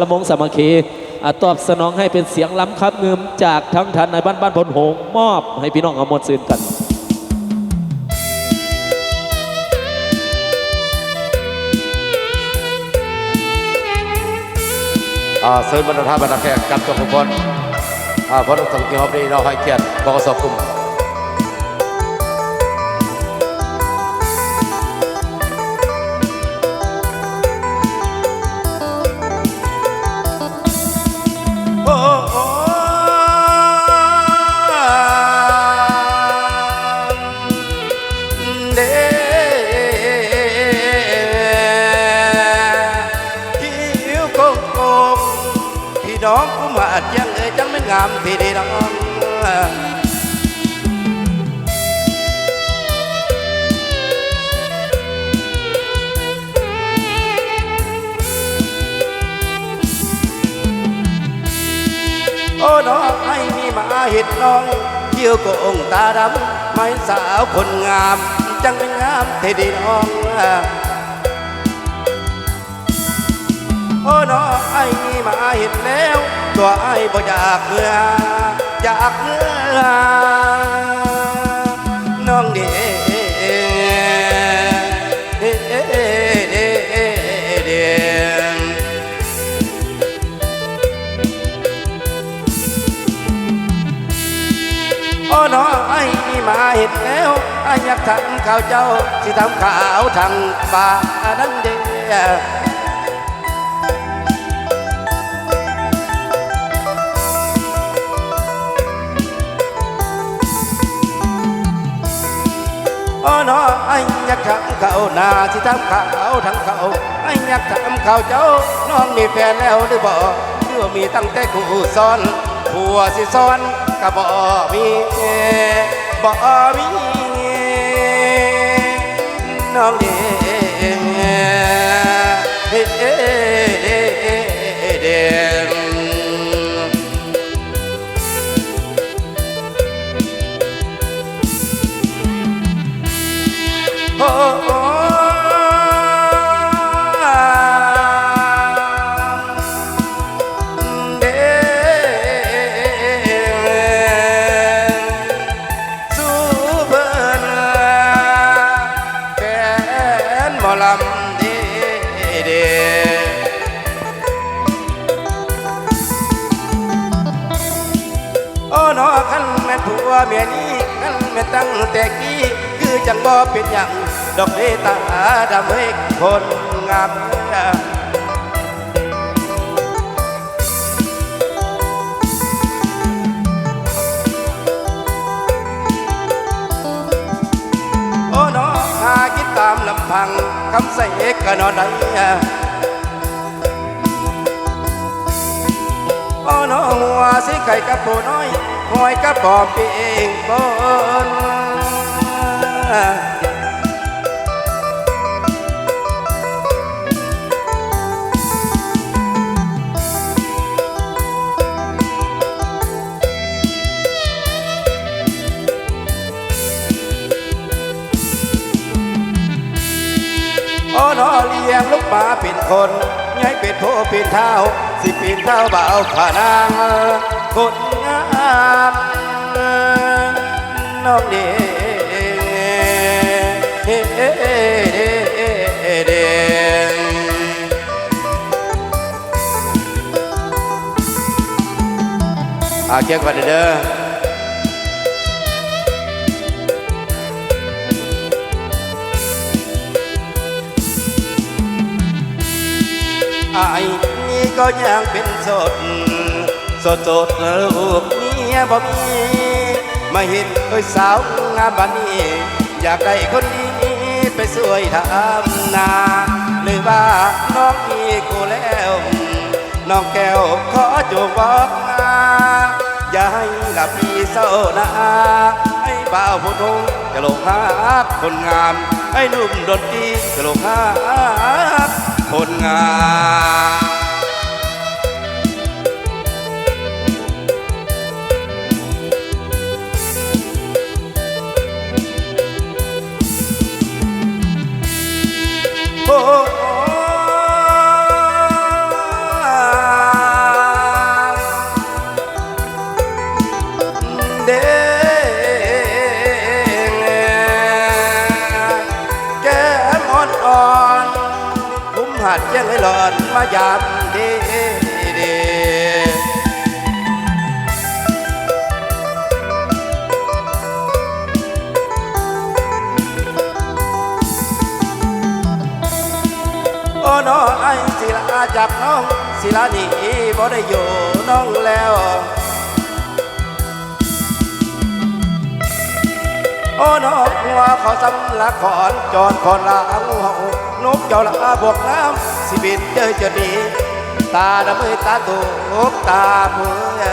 ละมงสามัคคีอตอบสนองให้เป็นเสียงล้ำครับเงิมจากทั้งทันในบ้านบ้านพลโหงมอบ ให้พี่น้องอมวลซืนกันอ่าเสริมบรรท่านบรรทัดแขกกับทุกคนอ่าเพราะต้องมีฮอบนี้เราให้เกียรติบกสกลุ่ม น้องกูมาเจียงเอ้ยจังไม่งามที่ดีน้องโอ้น้องไอ้นี่มาเห็ดน้องเกี่ยวโกงตาดำไม่สาวคนงาม จังเป็นงามเทดีน้อง โอ้น้องไอ้นี่มาเห็นแล้ว ตัวไอ้บ่อยากเมื่ออยากเมื่อน้องเด้เด้เด้เด้เด้โอ้น้อไอ้นี่มาเห็นแล้วไอ้อยากทำข้าวเจ้าสิทำข้าวทางป่านั้นเดี วไอ้อยากทำข้าวเจ้าน้องมีแฟนแล้วหรือบ่หรือว่อมีตั้งแต่คู่ซ้อนผัวสิซ้อนก็บ่มีบ่มีน้องดี ผัวเมียนี้คันแม่ตั้งแต่กี้คือจังบ่เป็นหยังดอกเดตาดำเฮกคนงามโอ้น้อหากินตามลำพังคำใส่เอกก็นอนได้ โอ้น้อหัวสิไก่กับปูน้อยหอยกับปอมเปีงบนโอ้น้อเลี้ยงลูกหมาเป็นคนย้ายเป็ดโพเป็นเท้า สิเป็นเท้าบ่าวผานางคนงามน้องเด้เด้เด้เด้อาเกียงกันเด้ออายนี่ ก็ยังเป็นสด สดสดลูกเมียบ่มีมาเห็นเอ้ยสาวงามบันนี้ อยากได้คนดีไปสวยทำนาหรือว่าน้องมีกูแล้ว น้องแก้วขอจงบอกนาอย่าให้กับพี่เศร้านาให้บ่าวผู้ทงจะลงหาคนงามให้หนุ่มดนตรีจะลงหาคนงามาดเจียงให้หลอนมายามเดเดโอ้น้องไอ้ศิลาจากน้องศิลานี่บ่ได้อยู่น้องแล้วโอ้น้องหัวขาสำลักขอนจอนคอนลางห่า นกเจ้าละบวกน้ำสิบินเจอจะดี ตาดำมือตาตุกตาเมือ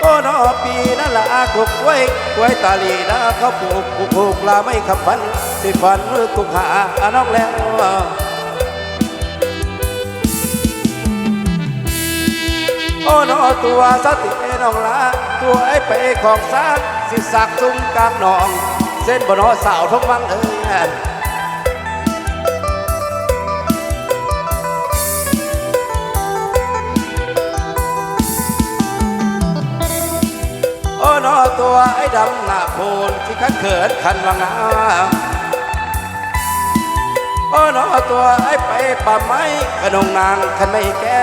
โอนอปีนั่นละกุกไว้ไว้ตาลีนะเขาปลูกกุกผูกลาไม่ขับฟันสิฟันมือกุกหาอาน้องแล้ว โอ้นอตัวสติน้องละตัวไอ้ไปของซากสิสักซุ้มกลางหนอง เส้นบนอสาวทงวังเอ้ยโอ้นอตัวไอ้ดำหน้าโพนที่ขันเขินขันวังอาโอ้นอตัวไอ้ไปป่าไม้กระนงนางขันไม่แก่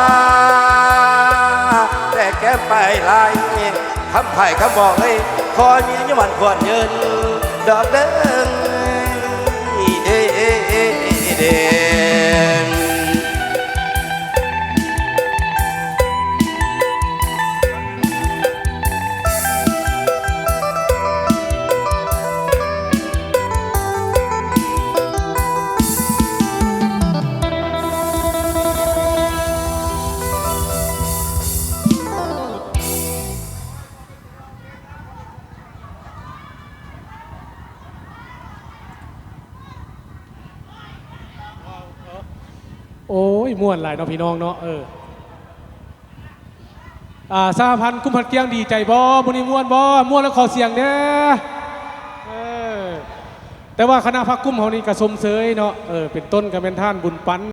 ไปไล่คำไผ่คำบอกเลยคอยมียมันควรเยินดอกเด้งเด้เด้ โอ้ยม่วนหลายเนาะพี่น้องเนาะเอออ่าสาพันธ์กุมพันเกียงดีใจบ่มุนีม่วนบ่ม่วนแล้วขอเสียงเด้อเออแต่ว่าคณะพักกุ้มเฮานี่กระสมเสยเนาะเออเป็นต้นก็เป็นท่านบุญปัน